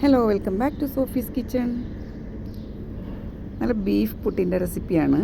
Hello welcome back to Sophie's kitchen നല്ല beef പുട്ടിന്റെ റെസിപ്പിയാണ്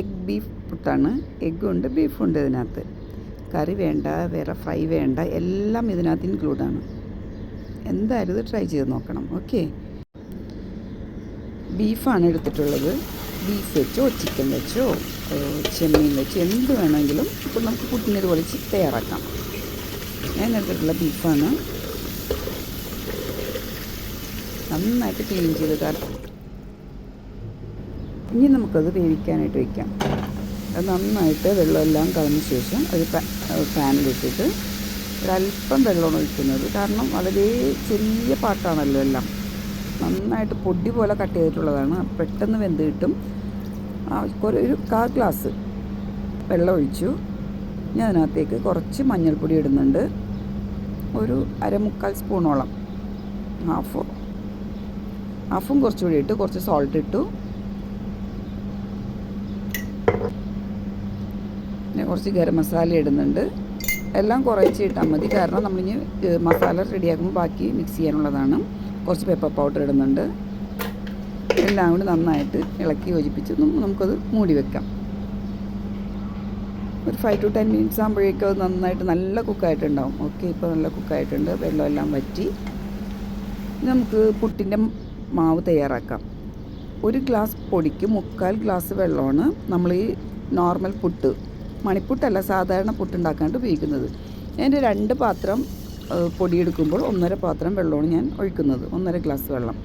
എഗ് ബീഫ് പുട്ടാണ്. എഗ്ഗുണ്ട് ഉണ്ട് ബീഫ് ഉണ്ട് ഇതിനകത്ത്. കറി വേണ്ട വേറെ ഫ്രൈ വേണ്ട എല്ലാം ഇതിനകത്ത് ഇൻക്ലൂഡാണ് എന്തായാലും ഇത് ട്രൈ ചെയ്ത് നോക്കണം ഓക്കെ ബീഫാണ് എടുത്തിട്ടുള്ളത്. ബീഫ് വെച്ചോ ചിക്കൻ വെച്ചോ ചെമ്മീൻ വെച്ചോ എന്ത് വേണമെങ്കിലും ഇപ്പോൾ നമുക്ക് പുട്ടിനൊരു പൊളിച്ച് തയ്യാറാക്കാം. ഞാൻ എടുത്തിട്ടുള്ള ബീഫാണ് നന്നായിട്ട് ക്ലീൻ ചെയ്ത് കാരണം ഇനി നമുക്കത് വേവിക്കാനായിട്ട് വയ്ക്കാം അത് നന്നായിട്ട് വെള്ളമെല്ലാം കളഞ്ഞ ശേഷം ഒരു പാനിലിട്ടിട്ട് ഒരല്പം വെള്ളമാണ് ഒഴിക്കുന്നത്. കാരണം വളരെ ചെറിയ പാട്ടാണല്ലോ എല്ലാം. നന്നായിട്ട് പൊടി പോലെ കട്ട് ചെയ്തിട്ടുള്ളതാണ്. പെട്ടെന്ന് വെന്ത് കിട്ടും. ഒരു കാ ഗ്ലാസ് വെള്ളം ഒഴിച്ചു. ഞാൻ അതിനകത്തേക്ക് കുറച്ച് മഞ്ഞൾപ്പൊടി ഇടുന്നുണ്ട്. ഒരു അരമുക്കാൽ സ്പൂണോളം. ഹാഫ് ഹാഫും കുറച്ചുകൂടി ഇട്ട് കുറച്ച് സോൾട്ട് ഇട്ടു. പിന്നെ കുറച്ച് ഗരം മസാല ഇടുന്നുണ്ട്. എല്ലാം കുറച്ച് ഇട്ടാൽ മതി. കാരണം നമ്മളിനി മസാല റെഡിയാക്കുമ്പോൾ ബാക്കി മിക്സ് ചെയ്യാനുള്ളതാണ്. കുറച്ച് പെപ്പർ പൗഡർ ഇടുന്നുണ്ട്. എല്ലാം കൂടി നന്നായിട്ട് ഇളക്കി യോജിപ്പിച്ച് നമുക്കത് മൂടി വെക്കാം. ഒരു ഫൈവ് ടു ടെൻ മിനിറ്റ്സ് ആകുമ്പോഴേക്കും അത് നന്നായിട്ട് നല്ല കുക്കായിട്ടുണ്ടാവും ഓക്കെ ഇപ്പോൾ നല്ല കുക്കായിട്ടുണ്ട് വെള്ളമെല്ലാം വറ്റി. നമുക്ക് പുട്ടിന്റെ മാവ് തയ്യാറാക്കാം. ഒരു ഗ്ലാസ് പൊടിക്ക് മുക്കാൽ ഗ്ലാസ് വെള്ളമാണ് നമ്മൾ ഈ നോർമൽ പുട്ട് മണിപ്പുട്ടല്ല സാധാരണ പുട്ടുണ്ടാക്കാണ്ട് ഉപയോഗിക്കുന്നത്. അതിന്റെ രണ്ട് പാത്രം പൊടിയെടുക്കുമ്പോൾ ഒന്നര പാത്രം വെള്ളമാണ് ഞാൻ ഒഴിക്കുന്നത് ഒന്നര ഗ്ലാസ് വെള്ളം.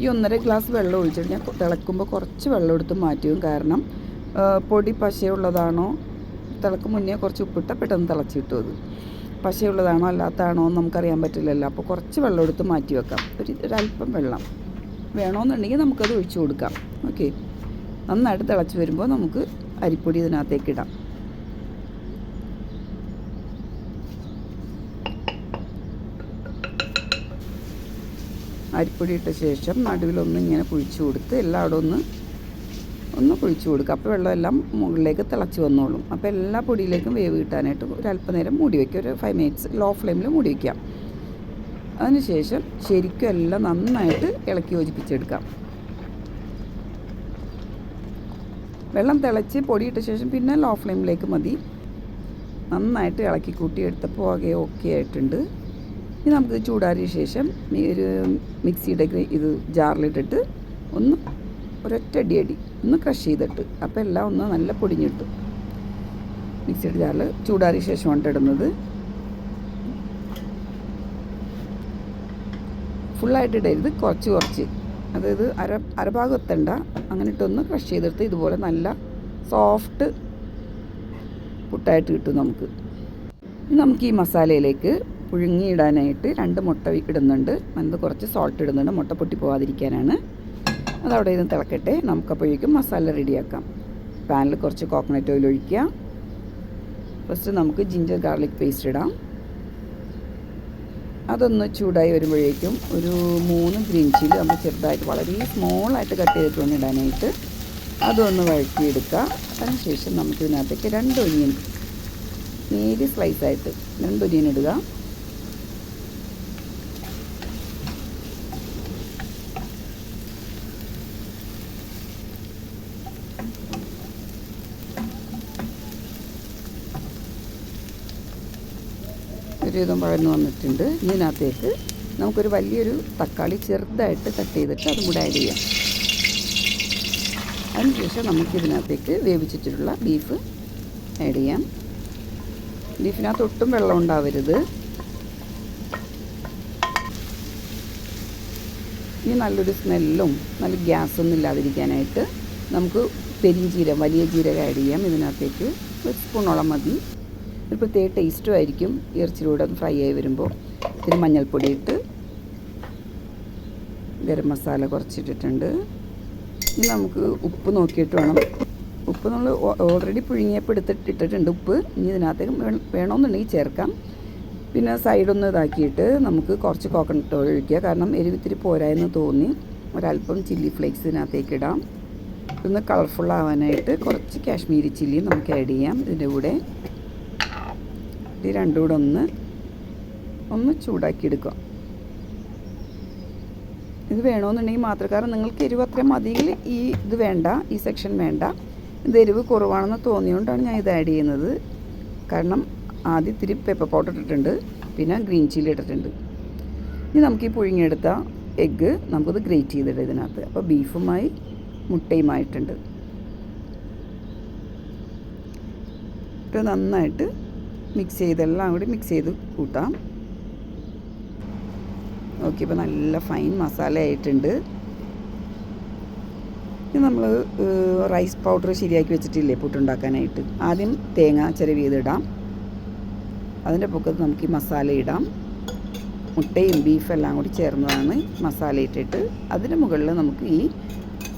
ഈ ഒന്നര ഗ്ലാസ് വെള്ളം ഒഴിച്ചിട്ട് ഞാൻ തിളക്കുമ്പോൾ കുറച്ച് വെള്ളം എടുത്ത് മാറ്റിയും കാരണം പൊടി പശയുള്ളതാണോ തിളക്ക് മുന്നേ കുറച്ച് ഉപ്പിട്ട പെട്ടെന്ന് തിളച്ച് കിട്ടും അത്. പശയുള്ളതാണോ അല്ലാത്തതാണോ എന്ന് നമുക്കറിയാൻ പറ്റില്ലല്ലോ. അപ്പോൾ കുറച്ച് വെള്ളം എടുത്ത് മാറ്റി വെക്കാം. ഒരു ഒരല്പം വെള്ളം. വേണമെന്നുണ്ടെങ്കിൽ നമുക്കത് ഒഴിച്ചു കൊടുക്കാം. ഓക്കെ. നന്നായിട്ട് തിളച്ച് വരുമ്പോൾ നമുക്ക് അരിപ്പൊടി ഇതിനകത്തേക്ക് ഇടാം. അരിപ്പൊടി ഇട്ട ശേഷം നടുവിലൊന്ന് ഇങ്ങനെ കുഴിച്ചു കൊടുത്ത് അവിടെ ഒന്ന് ഒന്ന് കുഴിച്ചു കൊടുക്കുക. അപ്പോൾ വെള്ളമെല്ലാം മുകളിലേക്ക് തിളച്ച് വന്നോളും. അപ്പോൾ എല്ലാ പൊടിയിലേക്കും വേവ് കിട്ടാനായിട്ട് ഒരു അല്പനേരം മൂടി വയ്ക്കുക. ഒരു ഫൈവ് മിനിറ്റ്സ് ലോ ഫ്ലെയിമിൽ മൂടി വയ്ക്കാം അതിനുശേഷം ശരിക്കും എല്ലാം നന്നായിട്ട് ഇളക്കി യോജിപ്പിച്ചെടുക്കാം. വെള്ളം തിളച്ച് പൊടിയിട്ട ശേഷം പിന്നെ ലോ ഫ്ലെയിമിലേക്ക് മതി. നന്നായിട്ട് ഇളക്കി കൂട്ടി എടുത്തപ്പോൾ ആകെ ഓക്കെ ആയിട്ടുണ്ട്. ഇനി നമുക്ക് ചൂടാറിയ ശേഷം ഒരു മിക്സിയുടെ ഇത് ജാറിലിട്ടിട്ട് ഒന്ന് ഒരൊറ്റ അടി അടി ഒന്ന് ക്രഷ് ചെയ്തിട്ട് അപ്പോൾ എല്ലാം ഒന്ന് നല്ല പൊടിഞ്ഞിട്ടു. മിക്സിയുടെ ജാറിൽ ചൂടാറിയ ശേഷം ഇടുന്നത്. ഫുള്ളായിട്ട് ഇടരുത്. കുറച്ച് കുറച്ച്. അതായത് അര അരഭാഗം എത്തണ്ട. അങ്ങനെ ഇട്ടൊന്ന് ക്രഷ് ചെയ്തെടുത്ത് ഇതുപോലെ നല്ല സോഫ്റ്റ് പുട്ടായിട്ട് കിട്ടും നമുക്ക്. നമുക്ക് ഈ മസാലയിലേക്ക് പുഴുങ്ങിയിടാനായിട്ട് രണ്ട് മുട്ട ഇടുന്നുണ്ട്. അത് കുറച്ച് സോൾട്ട് ഇടുന്നുണ്ട്. മുട്ട പൊട്ടി പോകാതിരിക്കാനാണ് അതവിടെ ഇരുന്ന് തിളക്കട്ടെ. നമുക്കപ്പോഴേക്കും മസാല റെഡിയാക്കാം പാനിൽ കുറച്ച് കോക്കനട്ട് ഓയിൽ ഒഴിക്കുക. ഫസ്റ്റ് നമുക്ക് ജിഞ്ചർ ഗാർലിക് പേസ്റ്റ് ഇടാം. അതൊന്ന് ചൂടായി വരുമ്പോഴേക്കും ഒരു മൂന്ന് ഗ്രീൻ ചില്ലി നമ്മൾ ചെറുതായിട്ട് വളരെ സ്മോളായിട്ട് കട്ട് ചെയ്തിട്ട് ഇടാനായിട്ട് അതൊന്ന് വഴറ്റിയെടുക്കുക. അതിനുശേഷം നമുക്ക് ഇതിനകത്തേക്ക് രണ്ട് ഒനിയൻ നേരി സ്ലൈസായിട്ട് രണ്ട് ഒനിയൻ ഇടുക. ഒരുവിധം വഴന്നു വന്നിട്ടുണ്ട്. ഇതിനകത്തേക്ക് നമുക്കൊരു വലിയൊരു തക്കാളി ചെറുതായിട്ട് കട്ട് ചെയ്തിട്ട് അതും കൂടെ ആഡ് ചെയ്യാം. അതിനുശേഷം നമുക്കിതിനകത്തേക്ക് വേവിച്ചിട്ടുള്ള ബീഫ് ആഡ് ചെയ്യാം. ബീഫിനകത്ത് ഒട്ടും വെള്ളം ഉണ്ടാവരുത്. ഇനി നല്ലൊരു സ്മെല്ലും നല്ല ഗ്യാസൊന്നും ഇല്ലാതിരിക്കാനായിട്ട് നമുക്ക് പെരിഞ്ചീരം വലിയ ജീരകം ആഡ് ചെയ്യാം. ഇതിനകത്തേക്ക് ഒരു സ്പൂണോളം മതി. ഒരു പ്രത്യേക ടേസ്റ്റും ആയിരിക്കും ഇറച്ചിലൂടെ ഒന്ന് ഫ്രൈ ആയി വരുമ്പോൾ. ഇതിന് മഞ്ഞൾപ്പൊടി ഇട്ട് ഗരം മസാല കുറച്ചിട്ടിട്ടുണ്ട്. ഇനി നമുക്ക് ഉപ്പ് നോക്കിയിട്ട് വേണം. ഉപ്പ് നമ്മൾ ഓൾറെഡി പുഴുങ്ങിയപ്പോൾ എടുത്തിട്ട് ഇട്ടിട്ടുണ്ട് ഉപ്പ്. ഇനി ഇതിനകത്തേക്ക് വേണമെന്നുണ്ടെങ്കിൽ ചേർക്കാം. പിന്നെ സൈഡൊന്ന് ഇതാക്കിയിട്ട് നമുക്ക് കുറച്ച് കോക്കനട്ട് ഓയിൽ ഒഴിക്കുക. കാരണം എരിവിത്തിരി പോരായെന്ന് തോന്നി. ഒരല്പം ചില്ലി ഫ്ലേക്സ് ഇതിനകത്തേക്ക് ഇടാം. ഇതൊന്ന് കളർഫുൾ ആവാനായിട്ട് കുറച്ച് കാശ്മീരി ചില്ലിയും നമുക്ക് ആഡ് ചെയ്യാം. ഇതിന്റെ കൂടെ ഇത് രണ്ടും കൂടെ ഒന്ന് ഒന്ന് ചൂടാക്കി എടുക്കുക. ഇത് വേണമെന്നുണ്ടെങ്കിൽ മാത്രം. കാരണം നിങ്ങൾക്ക് എരിവ് അത്രയും മതിയെങ്കിൽ ഈ ഇത് വേണ്ട ഈ സെക്ഷൻ വേണ്ട. ഇത് എരിവ് കുറവാണെന്ന് തോന്നിയുകൊണ്ടാണ് ഞാൻ ഇത് ആഡ് ചെയ്യുന്നത്. കാരണം ആദ്യം ഇത്തിരി പെപ്പർ പൗഡർ ഇട്ടിട്ടുണ്ട് പിന്നെ ഗ്രീൻ ചില്ലി ഇട്ടിട്ടുണ്ട്. ഇനി നമുക്ക് ഈ പുഴുങ്ങിയെടുത്ത എഗ്ഗ് നമുക്കത് ഗ്രേറ്റ് ചെയ്തിട്ട് ഇതിനകത്ത്. അപ്പോൾ ബീഫുമായി മുട്ടയുമായിട്ടുണ്ട്. ഇത് നന്നായിട്ട് മിക്സ് ചെയ്തെല്ലാം കൂടി മിക്സ് ചെയ്ത് കൂട്ടാം. ഓക്കെ ഇപ്പോൾ നല്ല ഫൈൻ മസാല ആയിട്ടുണ്ട്. ഇത് നമ്മൾ റൈസ് പൗഡർ ശരിയാക്കി വെച്ചിട്ടില്ലേ പുട്ടുണ്ടാക്കാനായിട്ട് ആദ്യം തേങ്ങ ചിരവി ചെയ്തിടാം അതിന്റെ പൊക്കത്ത് നമുക്ക് ഈ മസാല ഇടാം. മുട്ടയും ബീഫും എല്ലാം കൂടി ചേർന്നതാണ് മസാല ഇട്ടിട്ട്. അതിന് മുകളിൽ നമുക്ക് ഈ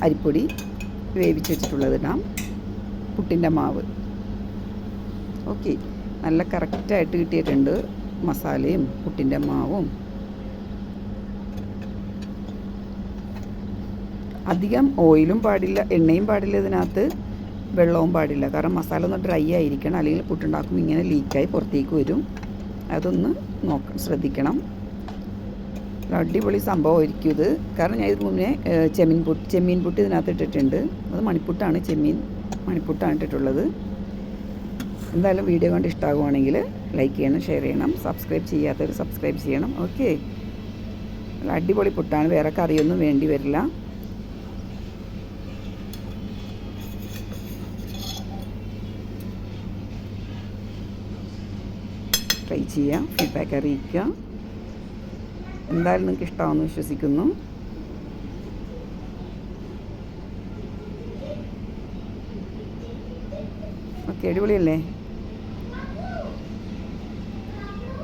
അരിപ്പൊടി വേവിച്ച് വെച്ചിട്ടുള്ളത് ഇടാം. പുട്ടിന്റെ മാവ്. ഓക്കെ നല്ല കറക്റ്റായിട്ട് കിട്ടിയിട്ടുണ്ട് മസാലയും പുട്ടിന്റെ മാവും. അധികം ഓയിലും പാടില്ല എണ്ണയും പാടില്ല ഇതിനകത്ത് വെള്ളവും പാടില്ല. കാരണം മസാല ഒന്ന് ഡ്രൈ ആയിരിക്കണം അല്ലെങ്കിൽ പുട്ടുണ്ടാക്കുമ്പോൾ ഇങ്ങനെ ലീക്കായി പുറത്തേക്ക് വരും. അതൊന്ന് നോക്ക ശ്രദ്ധിക്കണം. അടിപൊളി സംഭവമായിരിക്കും ഇത്. കാരണം ഞാൻ ഇതിന് മുന്നേ ചെമ്മീൻ പുട്ട് ചെമ്മീൻ പുട്ട് ഇതിനകത്ത് ഇട്ടിട്ടുണ്ട്. അത് മണിപ്പുട്ടാണ് ചെമ്മീൻ മണിപ്പുട്ടാണ് ഇട്ടിട്ടുള്ളത്. എന്തായാലും വീഡിയോ കണ്ട് ഇഷ്ടമാകുവാണെങ്കിൽ ലൈക്ക് ചെയ്യണം ഷെയർ ചെയ്യണം സബ്സ്ക്രൈബ് ചെയ്യാത്തവർ സബ്സ്ക്രൈബ് ചെയ്യണം. ഓക്കെ അടിപൊളി പുട്ടാണ്. വേറെ കറിയൊന്നും വേണ്ടി വരില്ല. ട്രൈ ചെയ്യാം. ഫീഡ്ബാക്ക് അറിയിക്കുക എന്തായാലും നിങ്ങൾക്ക് ഇഷ്ടമാണെന്ന് വിശ്വസിക്കുന്നു. ഓക്കെ അടിപൊളിയല്ലേ?